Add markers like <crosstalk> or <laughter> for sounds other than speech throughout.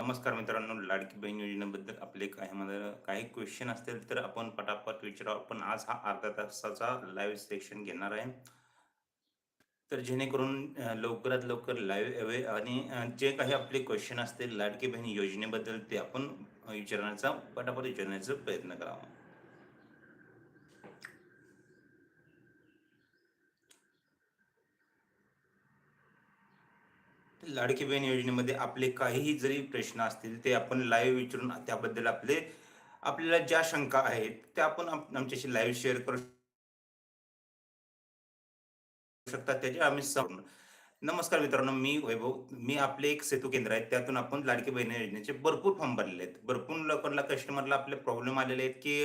नमस्कार मित्रांनो लाडकी बहीण योजनेबद्दल आपले काही मला काही क्वेश्चन असतील तर आपण पटापट विचारावं. पण आज हा अर्धा तासाचा लाईव्ह सेक्शन घेणार आहे. तर जेणेकरून लवकरात लवकर लाईव्ह अवे आणि जे काही आपले क्वेश्चन असतील लाडकी बहीण योजनेबद्दल ते आपण विचारण्याचा पटापट विचारण्याचा प्रयत्न करावा. लाडकी बहीण योजनेमध्ये आपले काहीही जरी प्रश्न असतील ते आपण लाईव्ह विचारून त्याबद्दल आपले आपल्याला ज्या शंका आहेत त्या आपण आमच्याशी लाईव्ह शेअर करू शकता त्याचे आम्ही सम- नमस्कार मित्रांनो मी वैभव मी आपले एक सेतू केंद्र आहे त्यातून आपण लाडकी बहिणी योजनेचे भरपूर फॉर्म भरलेले आहेत. भरपूर लोकांना कस्टमरला आपले प्रॉब्लेम आलेले आहेत की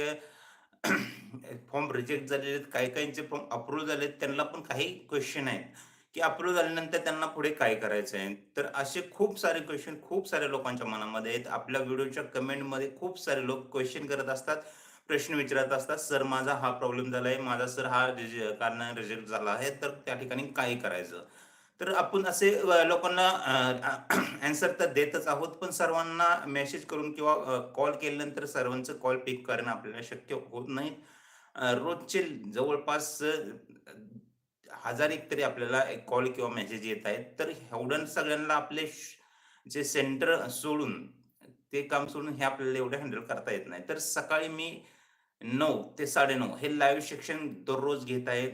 <clears throat> फॉर्म रिजेक्ट झालेले आहेत काही काहींचे फॉर्म अप्रूव्ह झाले आहेत त्यांना पण काही क्वेश्चन आहेत. की अप्रूव्ह झाल्यानंतर त्यांना पुढे काय करायचं आहे तर असे खूप सारे क्वेश्चन खूप साऱ्या लोकांच्या मनामध्ये आहेत. आपल्या व्हिडिओच्या कमेंटमध्ये खूप सारे लोक क्वेश्चन करत असतात प्रश्न विचारत असतात सर माझा हा प्रॉब्लेम झाला आहे माझा सर हा कारण रिजेक्ट झाला आहे तर त्या ठिकाणी काय करायचं? तर आपण असे लोकांना अँसर तर देतच आहोत पण सर्वांना मेसेज करून किंवा कॉल केल्यानंतर सर्वांचं कॉल पिक करणं आपल्याला शक्य होत नाही. रोजचे जवळपास हजार एक तरी आपल्याला कॉल किंवा मेसेज येत आहेत. तर एवढं सगळ्यांना आपले जे सेंटर सोडून ते काम सोडून हे आपल्याला एवढं हँडल करता येत नाही. तर सकाळी मी नऊ ते साडेनऊ हे लाईव्ह शिक्षण दररोज घेत आहे.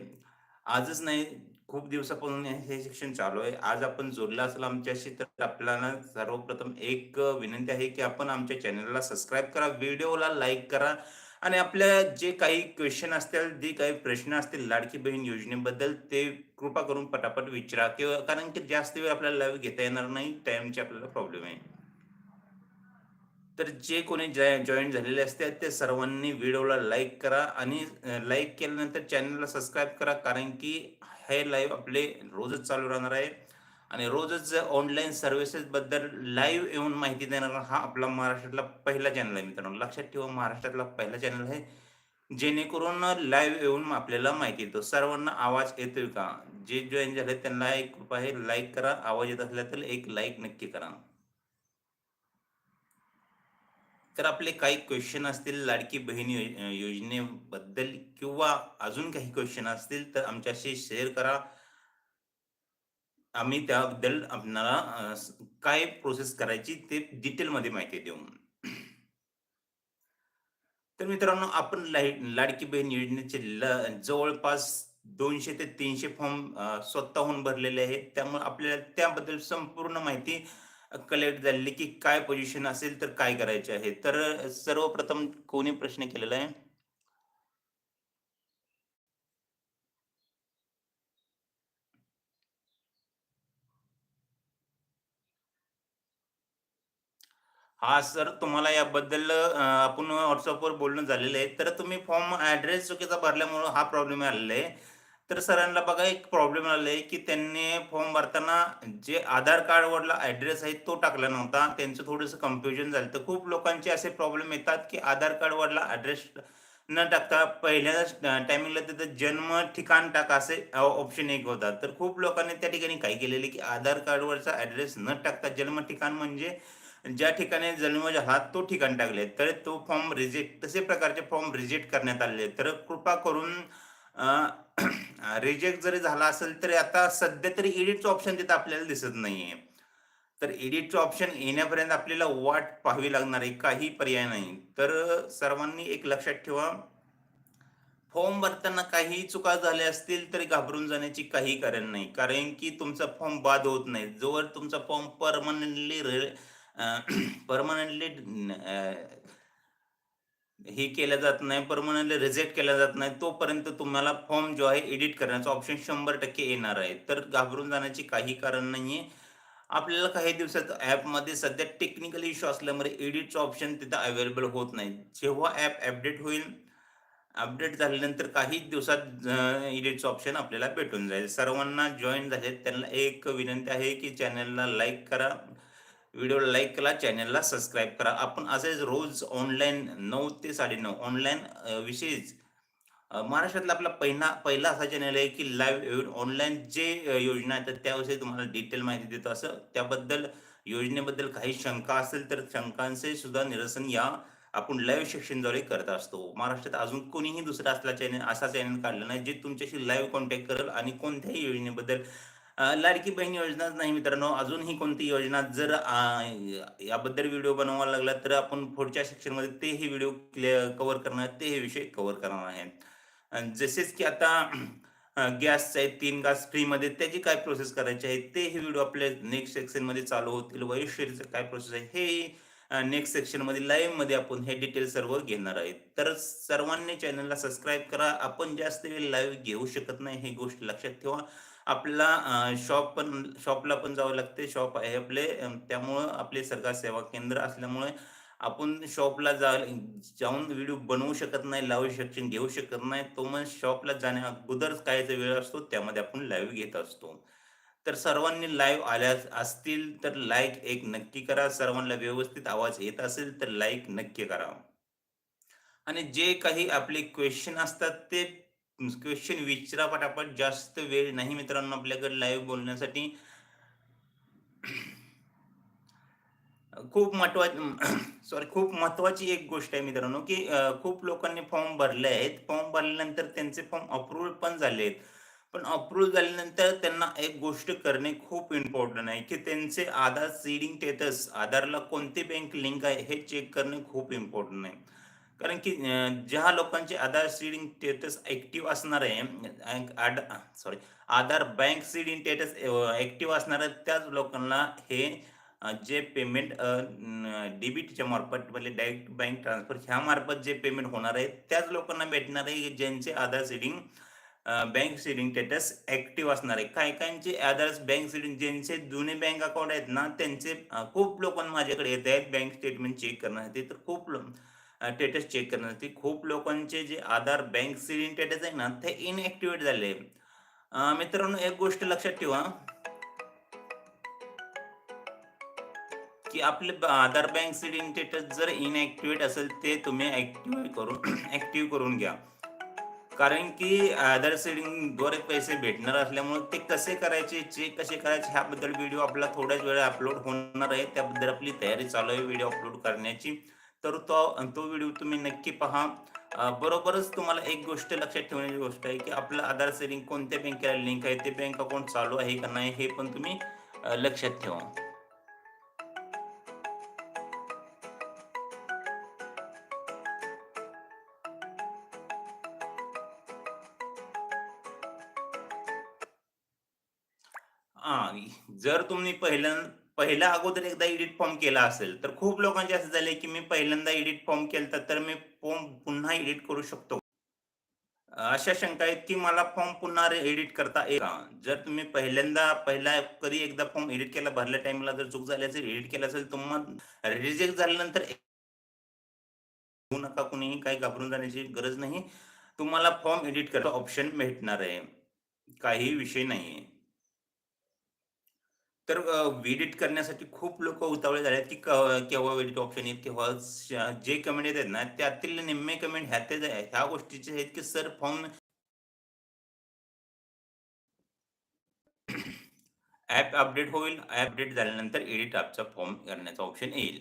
आजच नाही खूप दिवसापासून हे शिक्षण चालू आहे. आज आपण जोडला असेल आमच्याशी तर आपल्याला सर्वप्रथम एक विनंती आहे की आपण आमच्या चॅनलला सबस्क्राईब करा. व्हिडिओला लाईक करा. आणि आपल्या जे काही क्वेश्चन असतील जे काही प्रश्न असतील लाडकी बहीण योजनेबद्दल ते कृपा करून पटापट विचारा. किंवा कारण की जास्त वेळ आपल्याला लाईव्ह घेता येणार नाही टाइमचे आपल्याला प्रॉब्लेम आहे. तर जे कोणी जॉईन झालेले असतात ते सर्वांनी व्हिडिओला लाईक करा आणि लाईक केल्यानंतर चॅनलला सबस्क्राईब करा. कारण की हे लाईव्ह आपले रोजच चालू राहणार आहे. आणि रोजच ऑनलाईन सर्व्हिसेस बद्दल लाईव्ह येऊन माहिती देणारा हा आपला महाराष्ट्रातला पहिला चॅनल आहे मित्रांनो. लक्षात ठेवा महाराष्ट्रातला पहिला चॅनल आहे जेणेकरून लाईव्ह येऊन आपल्याला माहिती येतो. सर्वांना आवाज येतोय का? जे जॉईन झाले त्यांना एक कृपा आहे लाईक करा. आवाज येत असला तर एक लाईक नक्की करा. तर आपले काही क्वेश्चन असतील लाडकी बहीण योजनेबद्दल किंवा अजून काही क्वेश्चन असतील तर आमच्याशी शेअर करा. आम्ही त्याबद्दल आपणाला काय प्रोसेस करायची ते डिटेलमध्ये माहिती देऊ. तर मित्रांनो आपण लाई- लाडकी बहीण योजनेचे जवळपास दोनशे ते तीनशे फॉर्म स्वतःहून भरलेले आहेत. त्यामुळे आपल्याला त्याबद्दल संपूर्ण माहिती कलेक्ट झालेली की काय पोझिशन असेल तर काय करायचे आहे. तर सर्वप्रथम कोणी प्रश्न केलेला आहे? हा सर तुम्हाला याबद्दल अ, आपण व्हॉट्सअपवर बोलणं झालेलं आहे. तर तुम्ही फॉर्म ॲड्रेस चुकीचा भरल्यामुळं हा प्रॉब्लेम आलेला आहे. तर सरांना बघा एक प्रॉब्लेम आलेला आहे की त्यांनी फॉर्म भरताना जे आधार कार्डवरला ॲड्रेस आहे तो टाकला नव्हता. त्यांचं थोडंसं कन्फ्युजन झालं तर खूप लोकांचे असे प्रॉब्लेम येतात की आधार कार्डवरला ॲड्रेस न टाकता पहिल्या टायमिंगला तिथं जन्म ठिकाण टाका असे ऑप्शन एक होता. तर खूप लोकांनी त्या ठिकाणी काय केलेले की आधार कार्डवरचा ॲड्रेस न टाकता जन्म ठिकाण म्हणजे ज्या ठिकाणी जन्म झाला तो ठिकाण टाकले तर तो फॉर्म रिजेक्ट तसे प्रकारचे फॉर्म रिजेक्ट करण्यात आले तर कृपा करून रिजेक्ट <clears throat> जरी झाला असेल तरी आता सध्या तरी एडिटचं ऑप्शन तिथं आपल्याला दिसत नाहीये. तर एडिटचं ऑप्शन येण्यापर्यंत आपल्याला वाट पाहावी लागणार आहे काही पर्याय नाही. तर सर्वांनी एक लक्षात ठेवा. फॉर्म भरताना काही चुका झाल्या असतील तरी घाबरून जाण्याची काही कारण नाही. कारण की तुमचा फॉर्म बाद होत नाही. जोवर तुमचा फॉर्म परमनंटली परमनंटली हे केलं जात नाही परमनंटली रिजेक्ट केला जात नाही तोपर्यंत तुम्हाला फॉर्म जो आहे एडिट करण्याचा ऑप्शन शंभर टक्के येणार आहे. तर घाबरून जाण्याची काही कारण नाहीये. आपल्याला काही दिवसात ॲपमध्ये सध्या टेक्निकल इश्यू असल्यामुळे एडिटचं ऑप्शन तिथं अवेलेबल होत नाही. जेव्हा ॲप अपडेट होईल अपडेट झाल्यानंतर काही दिवसात एडिटचं ऑप्शन आपल्याला भेटून जाईल. सर्वांना जॉईन झाले त्यांना एक विनंती आहे की चॅनलला लाईक करा. व्हिडिओला लाईक करा चॅनलला सबस्क्राईब करा. आपण असेच रोज ऑनलाईन नऊ ते साडेनऊ ऑनलाईन विशेष महाराष्ट्रातला आपला पहिला पहिला असा चॅनल आहे की लाईव्ह ऑनलाईन जे योजना आहेत त्याविषयी तुम्हाला डिटेल माहिती देतो. असं त्याबद्दल योजनेबद्दल काही शंका असेल तर शंकांचे सुद्धा निरसन या आपण लाईव्ह शिक्षणद्वारे करत असतो. महाराष्ट्रात अजून कोणीही दुसरा असला चॅनल असा चॅनल काढला नाही जे तुमच्याशी लाईव्ह कॉन्टॅक्ट करेल आणि कोणत्याही योजनेबद्दल लाडकी बहीण योजनाच नाही मित्रांनो. अजूनही कोणती योजना जर याबद्दल व्हिडिओ बनवावा लागला तर आपण पुढच्या सेक्शनमध्ये तेही व्हिडिओ कव्हर करणार तेही विषय कव्हर करणार आहे. जसेच की आता गॅसचे आहेत तीन गॅस फ्रीमध्ये त्याची काय प्रोसेस करायची आहे ते हे व्हिडिओ आपल्या नेक्स्ट सेक्शनमध्ये चालू होतील. वैश्वरीचं काय प्रोसेस आहे हे नेक्स्ट सेक्शनमध्ये लाईव्हमध्ये आपण हे डिटेल सर्व घेणार आहेत तर सर्वांनी चॅनलला सबस्क्राईब करा. आपण जास्त वेळ लाईव्ह घेऊ शकत नाही हे गोष्ट लक्षात ठेवा. आपला शॉप पण शॉपला पण जावं लागते. शॉप आहे आपले. त्यामुळं आपले सरकार सेवा केंद्र असल्यामुळे आपण शॉपला जा जाऊन व्हिडिओ बनवू शकत नाही लावू सेक्शन घेऊ शकत नाही. तो मग शॉपला जाण्या अगोदरच कायचा वेळ असतो त्यामध्ये आपण लाईव्ह घेत असतो. तर सर्वांनी लाईव्ह आल्या असतील तर लाईक एक नक्की करा. सर्वांना व्यवस्थित आवाज येत असेल तर लाईक नक्की करा. आणि जे काही आपले क्वेश्चन असतात ते क्वेश्चन विचारा पटापट जास्त वेळ नाही मित्रांनो आपल्याकडे लाईव्ह बोलण्यासाठी. खूप महत्वाची सॉरी खूप महत्वाची एक गोष्ट आहे मित्रांनो की खूप लोकांनी फॉर्म भरले आहेत. फॉर्म भरल्यानंतर त्यांचे फॉर्म अप्रूव्ह पण झाले आहेत. पण अप्रूव्ह झाल्यानंतर त्यांना एक गोष्ट करणे खूप इम्पॉर्टंट आहे की त्यांचे आधार सीडिंग स्टेटस आधारला कोणती बँक लिंक आहे हे चेक करणे खूप इम्पॉर्टंट आहे. कारण की ज्या लोकांचे आधार सीडिंग स्टेटस ऍक्टिव्ह असणार आहे sorry Aadhaar bank seeding status active असणार आहे त्याच लोकांना हे जे पेमेंट डेबिटच्या मार्फत म्हणजे डायरेक्ट बँक ट्रान्सफर ह्या मार्फत जे पेमेंट होणार आहे त्याच लोकांना भेटणार आहे ज्यांचे Aadhaar seeding bank seeding status active असणार आहे. काही काहींचे आधार बँक सीडिंग ज्यांचे जुने बँक अकाउंट आहेत ना त्यांचे खूप लोक माझ्याकडे येत आहेत बँक स्टेटमेंट चेक करण्यासाठी. तर खूप लोक स्टेटस चेक करण्यासाठी खूप लोकांचे जे आधार बँक सिलिंग स्टेटस आहे ना ते इनऍक्टिव्हेट झाले. मित्रांनो एक गोष्ट लक्षात ठेवा. की आपले आधार बँक सीडिंग स्टेटस जर इनऍक्टिव्हेट असेल ते तुम्ही ऍक्टिव्ह करून <clears throat> ऍक्टिव्ह करून घ्या. कारण की आधार सीडिंगद्वारे पैसे भेटणार असल्यामुळे ते कसे करायचे चेक कसे करायचे ह्याबद्दल व्हिडिओ आपला थोड्याच वेळा अपलोड होणार आहे. त्याबद्दल आपली तयारी चालू आहे व्हिडिओ अपलोड करण्याची. तर तो तो व्हिडिओ तुम्ही नक्की पहा. बरोबरच तुम्हाला एक गोष्ट लक्षात ठेवण्याची गोष्ट आहे की आपलं आधार सेविंग कोणत्या बँकेला लिंक आहे ते बँक अकाउंट चालू आहे का नाही हे पण तुम्ही लक्षात ठेवा. जर तुम्ही पहिल्यांदा पहिल्या अगोदर एकदा एडिट फॉर्म केला असेल तर खूप लोकांचे असं झाले की मी पहिल्यांदा एडिट फॉर्म केला तर मी फॉर्म पुन्हा एडिट करू शकतो. अशा शंका आहेत की मला फॉर्म पुन्हा एडिट करता येईल का? जर तुम्ही पहिल्यांदा पहिला कधी एकदा फॉर्म एडिट केला भरल्या टाइमला जर चूक झाली असेल एडिट केला असेल तुम्हाला रिजेक्ट झाल्यानंतर होऊ नका कुणीही काही घाबरून जाण्याची गरज नाही. तुम्हाला फॉर्म एडिट करायचा ऑप्शन भेटणार आहे. काही विषय नाही तर एडिट करण्यासाठी खूप लोक उतावळे झाले की केव्हा एडिट ऑप्शन येईल केव्हा जे कमेंट येत आहेत ना त्यातील निम्मे कमेंट ह्या तेच ह्या गोष्टीचे आहेत की सर फॉर्म ऍप अपडेट होईल ऍप अपडेट झाल्यानंतर एडिट ॲपचा फॉर्म करण्याचा ऑप्शन येईल.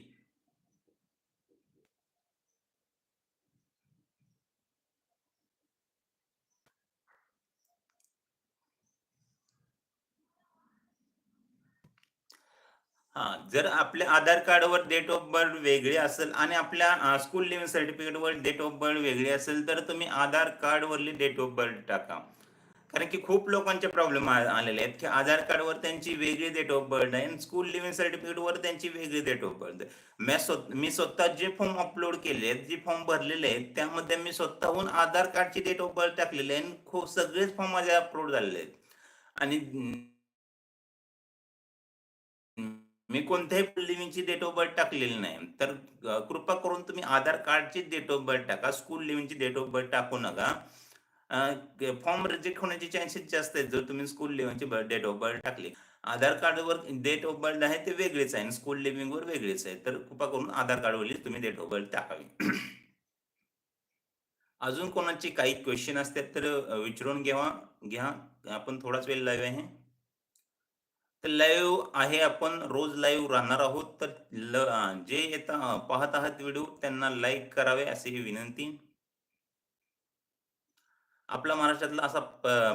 हा जर आपल्या आधार कार्डवर डेट ऑफ बर्थ वेगळी असेल आणि आपल्या स्कूल लिव्हिंग सर्टिफिकेटवर डेट ऑफ बर्थ वेगळी असेल तर तुम्ही आधार कार्डवरली डेट ऑफ बर्थ टाका. कारण की खूप लोकांचे प्रॉब्लेम आलेले आहेत की आधार कार्डवर त्यांची वेगळी डेट ऑफ बर्थ आहे आणि स्कूल लिव्हिंग सर्टिफिकेटवर त्यांची वेगळी डेट ऑफ बर्थ आहे. मी स्वतः मी स्वतः जे फॉर्म अपलोड केले आहेत जे फॉर्म भरलेले आहेत त्यामध्ये मी स्वतःहून आधार कार्डची डेट ऑफ बर्थ टाकलेली आहे आणि खूप सगळेच फॉर्म माझे अपलोड झालेले आहेत. आणि मी कोणत्याही लिव्हिंगची डेट ऑफ बर्थ टाकलेली नाही. तर कृपा करून तुम्ही आधार कार्डची डेट ऑफ बर्थ टाका स्कूल लिव्हिंगची डेट ऑफ बर्थ टाकू नका. फॉर्म रिजेक्ट होण्याचे चान्सेस जास्त आहेत जर तुम्ही स्कूल लिव्हिंगची डेट ऑफ बर्थ टाकली. आधार कार्डवर डेट ऑफ बर्थ आहे ते वेगळेच आहे स्कूल लिव्हिंगवर वेगळेच आहे. तर कृपा करून आधार कार्डवरली तुम्ही डेट ऑफ बर्थ टाकावी. <clears throat> अजून कोणाचे काही क्वेश्चन असतात तर विचारून घ्यावा घ्या. आपण थोडाच वेळ लावे आहे तर लाईव्ह आहे आपण रोज लाईव्ह राहणार आहोत तर ल जे येता पाहत आहात व्हिडिओ त्यांना लाईक करावे अशी विनंती. आपला महाराष्ट्रातला असा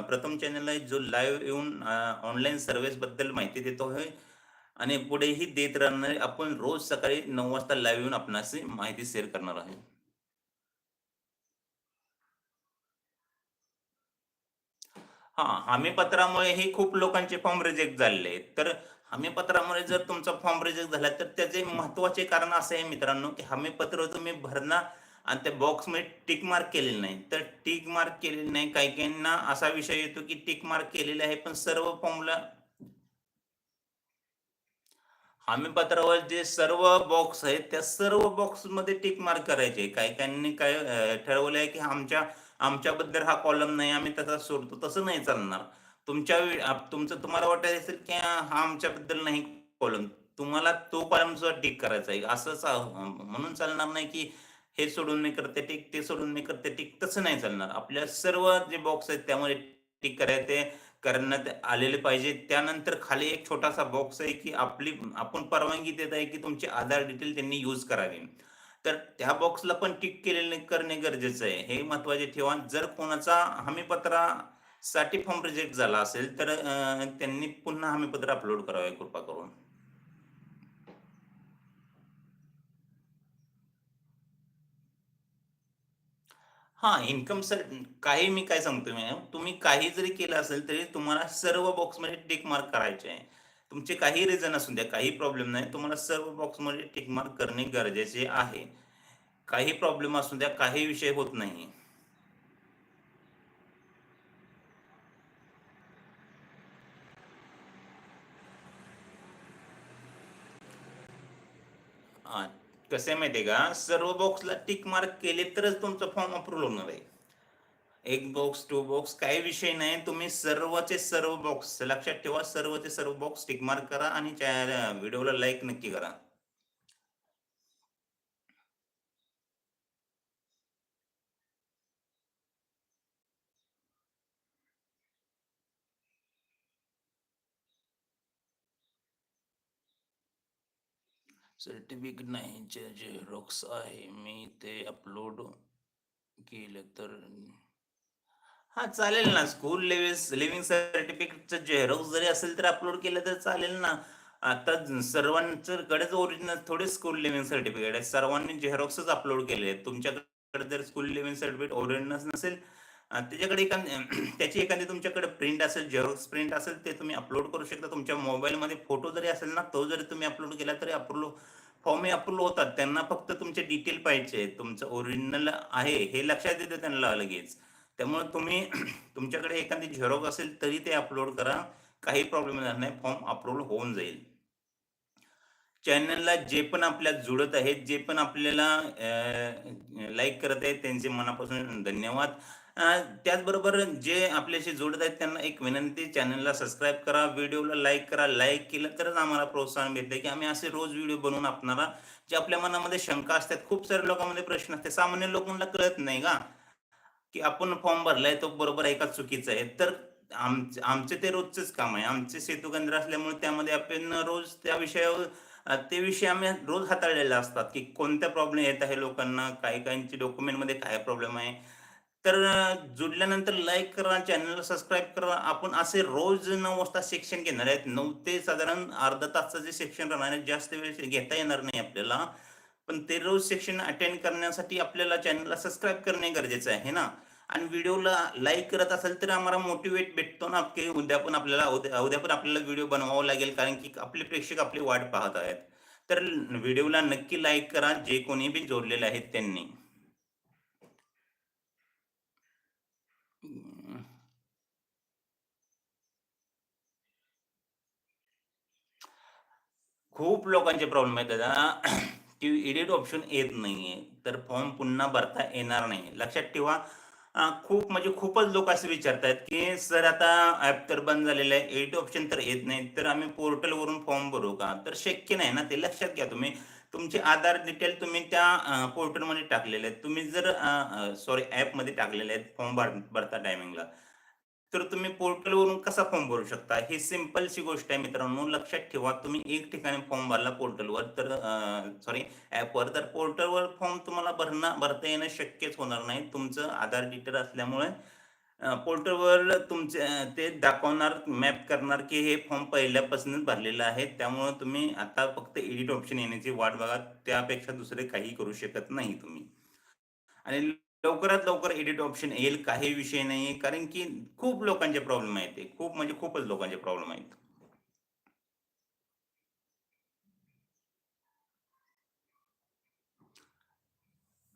प्रथम चॅनल आहे जो लाईव्ह येऊन ऑनलाईन सर्व्हिसबद्दल माहिती देतो आहे आणि पुढेही देत राहणार आपण रोज सकाळी नऊ वाजता लाईव्ह येऊन आपणाशी माहिती शेअर करणार आहे. हा हमी पत्रामुळे हमीपत्रामुळेही खूप लोकांचे फॉर्म रिजेक्ट झालेले आहेत. तर हमीपत्रामुळे जर तुमचा फॉर्म रिजेक्ट झाला, तर त्याचे महत्त्वाचे कारण असं आहे मित्रांनो, की हमीपत्र तुम्ही भरणा आणि त्या बॉक्समध्ये टिक मार्क केलेलं नाही. तर टिक मार्क केलेले नाही. काही-काहींना असा विषय येतो, की टिक मार्क केलेले आहे, पण सर्व फॉर्मला हमीपत्रावर जे सर्व बॉक्स आहेत, त्या सर्व बॉक्समध्ये टिक मार्क करायचे. काही-काहींनी काय ठरवलं आहे, की आमच्या आमच्याबद्दल हा कॉलम नाही, आम्ही तसा सोडतो. तसं नाही चालणार. तुमच्या तुमचं तुम्हाला वाटत असेल, की हा आमच्याबद्दल नाही कॉलम. तुम्हाला तो कॉलम सुद्धा टिक करायचा आहे. असंच म्हणून चालणार नाही, की हे सोडून मी करते टिक, ते सोडून मी करते टिक, तसं नाही चालणार. आपल्या सर्व जे बॉक्स आहेत त्यामध्ये टिक करायचे करण्यात आलेले पाहिजे. त्यानंतर खाली एक छोटासा बॉक्स आहे, की आपली आपण परवानगी देत आहे, की तुमचे आधार डिटेल त्यांनी यूज करावे. तर त्या बॉक्सला पण टिक केलेले करणे गरजेचं आहे. हे महत्त्वाचे ठेवा. जर कोणाचा हमीपत्रासाठी फॉर्म रिजेक्ट झाला असेल, तर त्यांनी पुन्हा हमीपत्र अपलोड करावे कृपा करून. हा इन्कम सर काही मी काय सांगतोय मॅडम, तुम्ही काही जरी केलं असेल, तरी तुम्हाला सर्व बॉक्समध्ये टिक मार्क करायचे आहे. तुमचे काही रिझन असू द्या, काही प्रॉब्लेम नाही. तुम्हाला सर्व बॉक्समध्ये टिक मार्क करणे गरजेचे आहे. काही प्रॉब्लेम असू द्या, काही विषय होत नाही. कसं आहे माहिती आहे का, सर्व बॉक्सला टिक मार्क केले तरच तुमचा फॉर्म अप्रूव्ह होणार आहे. एक बॉक्स, टू बॉक्स काही विषय नाही. तुम्ही सर्वचे सर्व बॉक्स लक्षात ठेवा. सर्वचे सर्व बॉक्स टिक मार्क करा आणि त्या व्हिडिओला लाईक नक्की करा. सर्टिफिकेट नाही, जे झेरॉक्स आहे. मी ते अपलोड केलं तर हा चालेल ना. स्कूल लिव्हिंग लिव्हिंग सर्टिफिकेटचं झेरॉक्स जरी असेल तर अपलोड केलं तर चालेल ना. आता सर्वांच्याकडेच ओरिजिनल थोडे स्कूल लिव्हिंग सर्टिफिकेट आहे. सर्वांनी झेरॉक्सच अपलोड केले आहेत. तुमच्याकडे जर स्कूल लिव्हिंग सर्टिफिकेट ओरिजिनल नसेल त्याच्याकडे एखादी <clears throat> त्याची एखादी तुमच्याकडे प्रिंट असेल, झेरॉक्स प्रिंट असेल, ते तुम्ही अपलोड करू शकता. तुमच्या मोबाईलमध्ये फोटो जरी असेल ना, तो जरी तुम्ही अपलोड केला तरी अप्रूव्ह फॉर्म हे अप्रूव्ह होतात. त्यांना फक्त तुमचे डिटेल पाहिजे तुमचं ओरिजिनल आहे हे लक्षात येतं त्यांना लगेच. त्यामुळे तुम्ही <clears throat> तुमच्याकडे एखादी झेरॉक्स असेल तरी ते अपलोड करा. काही प्रॉब्लेम येणार नाही. फॉर्म अप्रूव्ह होऊन जाईल. चॅनलला जे पण आपल्या जुळत आहेत, जे पण आपल्याला लाईक करत आहेत त्यांचे मनापासून धन्यवाद. त्याचबरोबर जे आपल्याशी जोडत आहेत त्यांना एक विनंती चॅनलला सबस्क्राईब करा, व्हिडिओला लाईक करा. लाईक केलं तरच आम्हाला प्रोत्साहन भेटते, की आम्ही असे रोज व्हिडिओ बनवून आपणाला जे आपल्या मनामध्ये शंका असतात, खूप साऱ्या लोकांमध्ये प्रश्न असतात. सामान्य लोकांना कळत नाही का, की आपण फॉर्म भरलाय तो बरोबर आहे का चुकीचा आहे. तर आमचे आमचे ते रोजचेच काम आहे. आमचे सेतू केंद्र असल्यामुळे त्यामध्ये आपण रोज त्या विषयावर ते विषय आम्ही रोज हाताळलेले असतात, की कोणत्या प्रॉब्लेम येत आहे लोकांना, काही-काहींचे डॉक्युमेंटमध्ये काय प्रॉब्लेम आहे. तर जुडल्यानंतर लाईक करा, चॅनलला सबस्क्राईब करा. आपण असे रोज नऊ वाजता सेक्शन घेणार आहेत. नऊ ते साधारण अर्धा तासचं जे सेक्शन राहणार आहे, जास्त वेळ घेता येणार नाही आपल्याला. पण ते रोज सेक्शन अटेंड करण्यासाठी आपल्याला चॅनलला सबस्क्राईब करणे गरजेचं आहे ना. आणि व्हिडिओला लाईक करत असेल तर आम्हाला मोटिवेट भेटतो ना, की उद्या पण आपल्याला उद्या पण आपल्याला व्हिडिओ बनवावा लागेल कारण की आपले प्रेक्षक आपली वाट पाहत आहेत. तर व्हिडिओला नक्की लाईक करा, जे कोणी बी जोडलेले आहेत त्यांनी. खूप लोकांचे प्रॉब्लेम आहेत दादा, की एडिट ऑप्शन येत नाहीये. तर फॉर्म पुन्हा भरता येणार नाही. लक्षात ठेवा खूप म्हणजे खूपच लोक असे विचारतात की "सर आता ऍप तर बंद झालेलं आहे, एडिट ऑप्शन तर येत नाही, तर आम्ही पोर्टलवरून फॉर्म भरू का?" तर शक्य नाही ना ते. लक्षात घ्या तुम्ही. तुमचे आधार डिटेल तुम्ही त्या पोर्टलमध्ये टाकलेले आहेत. तुम्ही जर सॉरी ॲपमध्ये टाकलेले आहेत फॉर्म भर भरता टायमिंगला. तर तुम्ही पोर्टलवरून कसा फॉर्म भरू शकता? ही सिंपलची गोष्ट आहे मित्रांनो. लक्षात ठेवा तुम्ही एक ठिकाणी फॉर्म भरला पोर्टलवर तर सॉरी ॲपवर तर पोर्टलवर फॉर्म तुम्हाला भरणं भरता येणं शक्यच होणार नाही. तुमचं आधार डिटेल असल्यामुळे पोर्टलवर तुमचे ते दाखवणार मॅप करणार की हे फॉर्म पहिल्यापासूनच भरलेलं आहे. त्यामुळे तुम्ही आता फक्त एडिट ऑप्शन येण्याची वाट बघा. त्यापेक्षा दुसरे काही करू शकत नाही तुम्ही. आणि लवकरात लवकर एडिट ऑप्शन येईल काही विषय नाही कारण की खूप लोकांचे प्रॉब्लेम आहेत ते. खूप म्हणजे खूपच लोकांचे प्रॉब्लेम आहेत.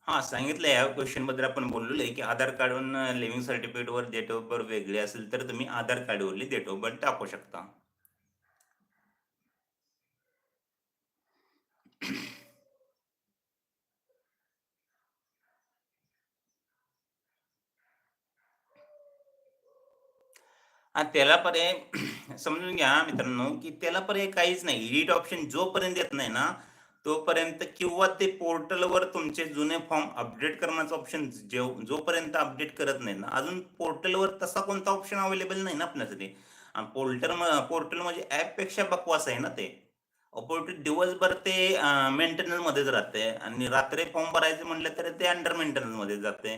हा सांगितलं या क्वेश्चनबद्दल आपण बोललेलो आहे की आधार कार्डवरून लिव्हिंग सर्टिफिकेटवर डेट ऑफ बर्थ वेगळे असेल तर तुम्ही आधार कार्डवरली डेट ऑफ बर्थ टाकू शकता. त्याला पर्याय <clears throat> समजून घ्या मित्रांनो की त्याला पर्याय काहीच नाही. एडिट ऑप्शन जोपर्यंत येत नाही ना तोपर्यंत किंवा ते पोर्टलवर तुमचे जुने फॉर्म अपडेट करण्याचा ऑप्शन जोपर्यंत अपडेट करत नाही ना अजून पोर्टलवर तसा कोणता ऑप्शन अवेलेबल नाही ना आपल्यासाठी. पोर्टल पोर्टल म्हणजे ऍपपेक्षा बकवास आहे ना ते. पोर्टल दिवसभर ते मेंटेनन्स मध्येच राहते. आणि रात्री फॉर्म भरायचे म्हटलं तर ते अंडर मेंटेनन्समध्ये जाते.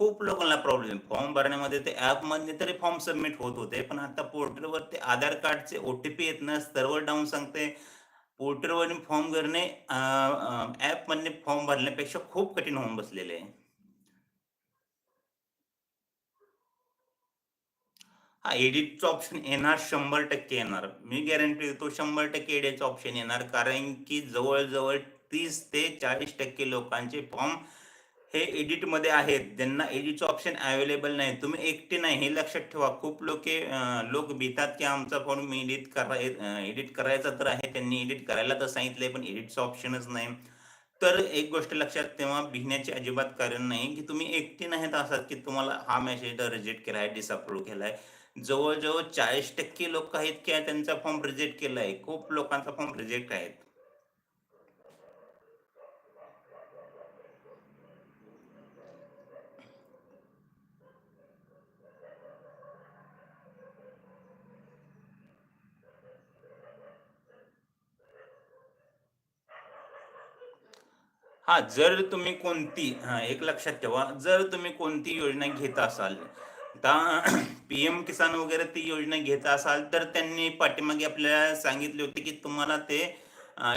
खूप लोकांना प्रॉब्लेम फॉर्म भरण्यामध्ये ते ऍपमध्ये तरी फॉर्म सबमिट होत होते पण आता पोर्टलवर ते आधार कार्डचे ओटीपी येत ना सर्वर डाऊन सांगते. पोर्टलवरून फॉर्म भरणे ऍप फॉर्म भरण्यापेक्षा खूप कठीण होऊन बसलेले आहे. हा एडिटचं ऑप्शन येणार शंभर टक्के येणार. मी गॅरंटी देतो शंभर टक्के एडिटचं ऑप्शन येणार. कारण की जवळजवळ तीस ते चाळीस टक्के लोकांचे फॉर्म हे एडिटमध्ये आहेत. ज्यांना एडिटचं ऑप्शन अवेलेबल नाही तुम्ही एकटे नाही हे लक्षात ठेवा. खूप लोके लोक भितात की आमचा फॉर्म एडिट करा एडिट करायचा तर आहे. त्यांनी एडिट करायला तर सांगितलंय पण एडिटचं ऑप्शनच नाही. तर एक गोष्ट लक्षात तेव्हा भिण्याचे अजिबात कारण नाही की तुम्ही एकटे नाहीत असतात की तुम्हाला हा मेसेज रिजेक्ट केला आहे डिसअप्रूव्ह केला आहे जवळजवळ चाळीस टक्के लोक आहेत की त्यांचा फॉर्म रिजेक्ट केला आहे खूप लोकांचा फॉर्म रिजेक्ट आहेत. हा जर तुम्ही कोणती हा एक लक्षात ठेवा. जर तुम्ही कोणती योजना घेत असाल तर <clears throat> पी एम किसान वगैरे ती योजना घेत असाल तर त्यांनी पाठीमागे आपल्याला सांगितले होते की तुम्हाला ते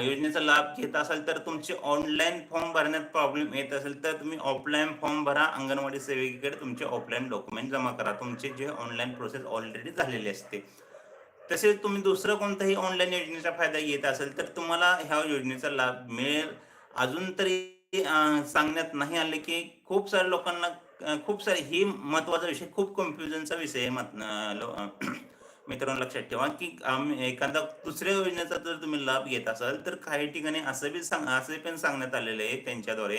योजनेचा लाभ घेत असाल तर तुमचे ऑनलाईन फॉर्म भरण्यात प्रॉब्लेम येत असेल तर तुम्ही ऑफलाईन फॉर्म भरा. अंगणवाडी सेविकेकडे तुमचे ऑफलाईन डॉक्युमेंट जमा करा. तुमचे जे ऑनलाईन प्रोसेस ऑलरेडी झालेली असते. तसेच तुम्ही दुसरं कोणताही ऑनलाईन योजनेचा फायदा घेत असेल तर तुम्हाला ह्या योजनेचा लाभ मिळेल. अजून तरी सांगण्यात नाही आले की खूप साऱ्या लोकांना खूप सारे ही महत्त्वाचा विषय खूप कन्फ्युजनचा विषय आहे <clears throat> मित्रांनो लक्षात ठेवा की आम्ही एखादा दुसऱ्या योजनेचा जर तुम्ही लाभ घेत असाल तर काही ठिकाणी असं बी सांग असे पण सांगण्यात आलेले आहे त्यांच्याद्वारे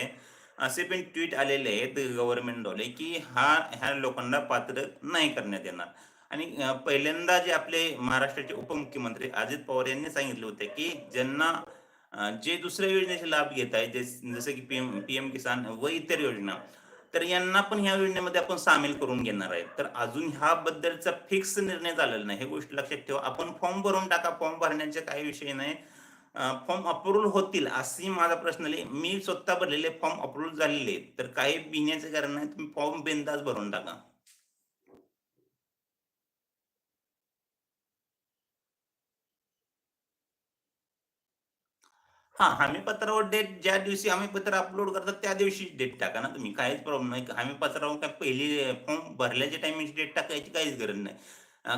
असे पण ट्विट आलेले आहेत गव्हर्नमेंटद्वारे की हा ह्या लोकांना पात्र नाही करण्यात येणार. आणि पहिल्यांदा जे आपले महाराष्ट्राचे उपमुख्यमंत्री अजित पवार यांनी सांगितले होते की ज्यांना जे दुसऱ्या योजनेचे लाभ घेत आहेत जसे की पीएम पीएम किसान व इतर योजना तर यांना पण ह्या योजनेमध्ये आपण सामील करून घेणार आहे. तर अजून ह्याबद्दलचा फिक्स निर्णय झालेला नाही. हे गोष्ट लक्षात ठेवा. आपण फॉर्म भरून टाका. फॉर्म भरण्याचे काही विषय नाही. फॉर्म अप्रुव्हल होतील असंही माझा प्रश्न आहे मी स्वतः भरलेले फॉर्म अप्रूव्ह झालेले आहेत. तर काही भिण्याचे कारण नाही. तुम्ही फॉर्म बिंदास भरून टाका. हा हमीपत्रावर डेट ज्या दिवशी हमी पत्र अपलोड करतात त्या दिवशी डेट टाका ना तुम्ही. काहीच प्रॉब्लेम नाही. हमी पत्रावर काय पहिली फॉर्म भरल्याच्या टायमिंगची डेट टाकायची काहीच गरज नाही.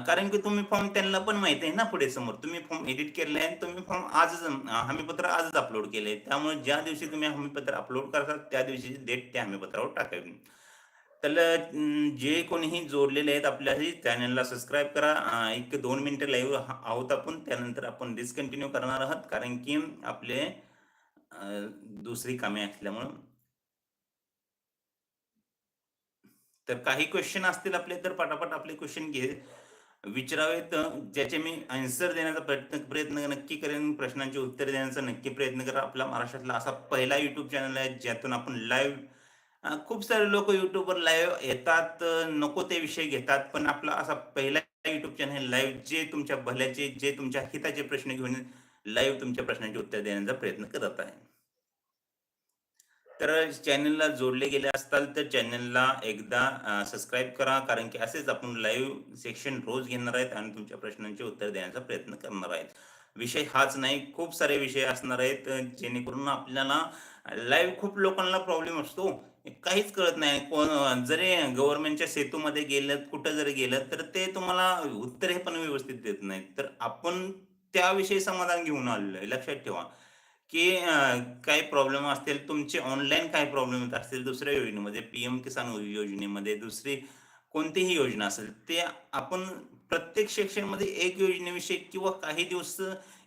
कारण की तुम्ही फॉर्म त्यांना पण माहिती आहे ना पुढे समोर. तुम्ही फॉर्म एडिट केले आहे तुम्ही फॉर्म आजच हमीपत्र आजच अपलोड केले त्यामुळे ज्या दिवशी तुम्ही हमीपत्र अपलोड करतात त्या दिवशीची डेट त्या हमीपत्रावर टाकावी. तर जे कोणीही जोडलेले आहेत आपल्या चॅनलला सबस्क्राईब करा. एक दोन मिनिटं लाईव्ह आहोत आपण. त्यानंतर आपण डिस्कंटिन्यू करणार आहात. कारण की आपले दुसरी कामे असल्यामुळं. तर काही क्वेश्चन असतील आपले तर पटापट आपले क्वेश्चन घे. विचारावेत. ज्याचे मी आन्सर देण्याचा प्रयत्न प्रयत्न नक्की करेन. प्रश्नांचे उत्तर देण्याचा नक्की प्रयत्न करा. आपला महाराष्ट्रातला असा पहिला युट्यूब चॅनल आहे ज्यातून आपण लाईव्ह खूप सारे लोक युट्यूबवर लाईव्ह येतात नको ते विषय घेतात पण आपला असा पहिला युट्यूब चॅनल लाईव्ह जे तुमच्या भल्याचे जे तुमच्या हिताचे प्रश्न घेऊन लाईव्ह तुमच्या प्रश्नांचे उत्तर देण्याचा प्रयत्न करत आहे. तर चॅनलला जोडले गेले असताल तर चॅनलला एकदा सबस्क्राईब करा कारण की असेच आपण लाईव्ह सेक्शन रोज घेणार आहेत आणि तुमच्या प्रश्नांचे उत्तर देण्याचा प्रयत्न करणार आहेत. विषय हाच नाही खूप सारे विषय असणार आहेत जेणेकरून आपल्याला लाईव्ह खूप लोकांना प्रॉब्लेम असतो. काहीच कळत नाही. कोण जरी गव्हर्नमेंटच्या सेतूमध्ये गेलं कुठं जरी गेलं तर ते तुम्हाला उत्तर हे पण व्यवस्थित देत नाहीत. तर आपण त्याविषयी समाधान घेऊन आलेलो आहे. लक्षात ठेवा की काही प्रॉब्लेम असतील तुमचे ऑनलाईन काही प्रॉब्लेम येत असतील दुसऱ्या योजनेमध्ये पीएम किसान योजनेमध्ये दुसरी कोणतीही योजना असेल ते आपण प्रत्येक सेक्शनमध्ये एक योजनेविषयी किंवा काही दिवस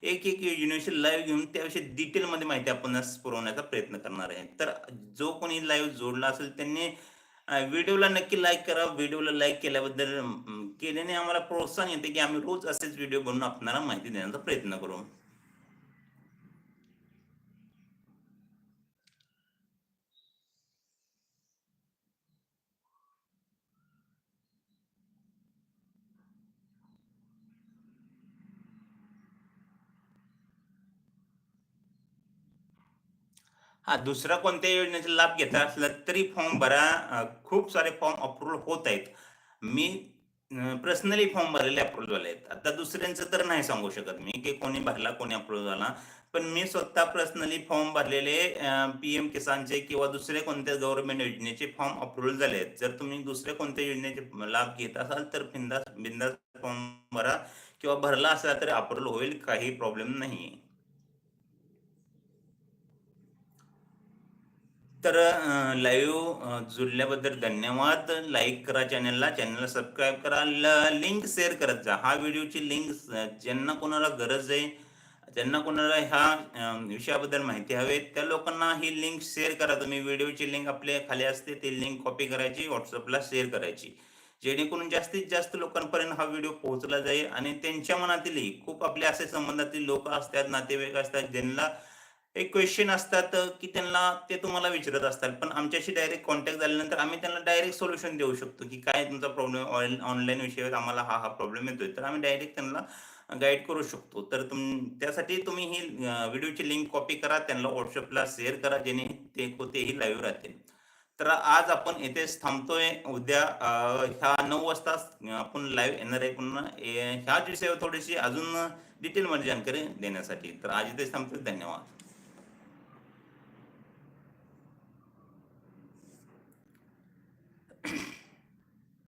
एक एक युनिव्हर्सिटी लाईव्ह घेऊन त्याविषयी डिटेलमध्ये माहिती आपण पुरवण्याचा प्रयत्न करणार आहे. तर जो कोणी लाईव्ह जोडला असेल त्यांनी व्हिडिओला नक्की लाईक करा. व्हिडिओला लाईक केल्याबद्दल केल्याने आम्हाला प्रोत्साहन येते की आम्ही रोज असेच व्हिडिओ बनवून आपणाला माहिती देण्याचा प्रयत्न करू. हा दुसरा कोणत्या योजनेचा लाभ घेता असला तरी फॉर्म भरा. खूप सारे फॉर्म अप्रूव्हल होत आहेत. मी पर्सनली फॉर्म भरलेले अप्रूव्ह झाले आहेत. आता दुसऱ्यांचं तर नाही सांगू शकत मी, की कोणी भरला, कोणी अप्रूव्ह झाला. पण मी स्वतः पर्सनली फॉर्म भरलेले पी एम किसानचे किंवा दुसरे कोणत्या गव्हर्नमेंट योजनेचे फॉर्म अप्रूव्हल झाले आहेत. जर तुम्ही दुसऱ्या कोणत्या योजनेचे लाभ घेत असाल तर बिंदास बिंदास फॉर्म भरा किंवा भरला असला तरी अप्रूव्हल होईल. काही प्रॉब्लेम नाही तर लाईव्ह जुळल्याबद्दल धन्यवाद. लाईक करा चॅनलला, चॅनलला सबस्क्राईब करा. ल लिंक शेअर करत जा. हा व्हिडिओची लिंक ज्यांना कोणाला गरज आहे, ज्यांना कोणाला ह्या विषयाबद्दल माहिती हवी त्या लोकांना ही लिंक शेअर करा तुम्ही. व्हिडिओची लिंक आपल्या खाली असते. ती लिंक कॉपी करायची, व्हॉट्सअपला शेअर करायची. जेणेकरून जास्तीत जास्त लोकांपर्यंत हा व्हिडिओ पोहोचला जाईल आणि त्यांच्या मनातीलही खूप आपले असे संबंधातील लोक असतात, नातेवाईक असतात, ज्यांना एक क्वेश्चन असतात की त्यांना ते तुम्हाला विचारत असतात. पण आमच्याशी डायरेक्ट कॉन्टॅक्ट झाल्यानंतर आम्ही त्यांना डायरेक्ट सोल्युशन देऊ शकतो, की काय तुमचा प्रॉब्लेम ऑनलाईन विषयावर आम्हाला हा, हा प्रॉब्लेम येतोय. तर आम्ही डायरेक्ट त्यांना गाईड करू शकतो. तर तुम त्यासाठी तुम्ही ही व्हिडिओची लिंक कॉपी करा, त्यांना व्हॉट्सअपला शेअर करा, जेणे ते तेही लाईव्ह राहतील. तर आज आपण येथेच थांबतोय. उद्या ह्या नऊ वाजता आपण लाईव्ह येणार आहे पुन्हा. ह्याच विषयावर थोडीशी अजून डिटेलमध्ये जानकारी देण्यासाठी. तर आज इथेच थांबतोय. धन्यवाद.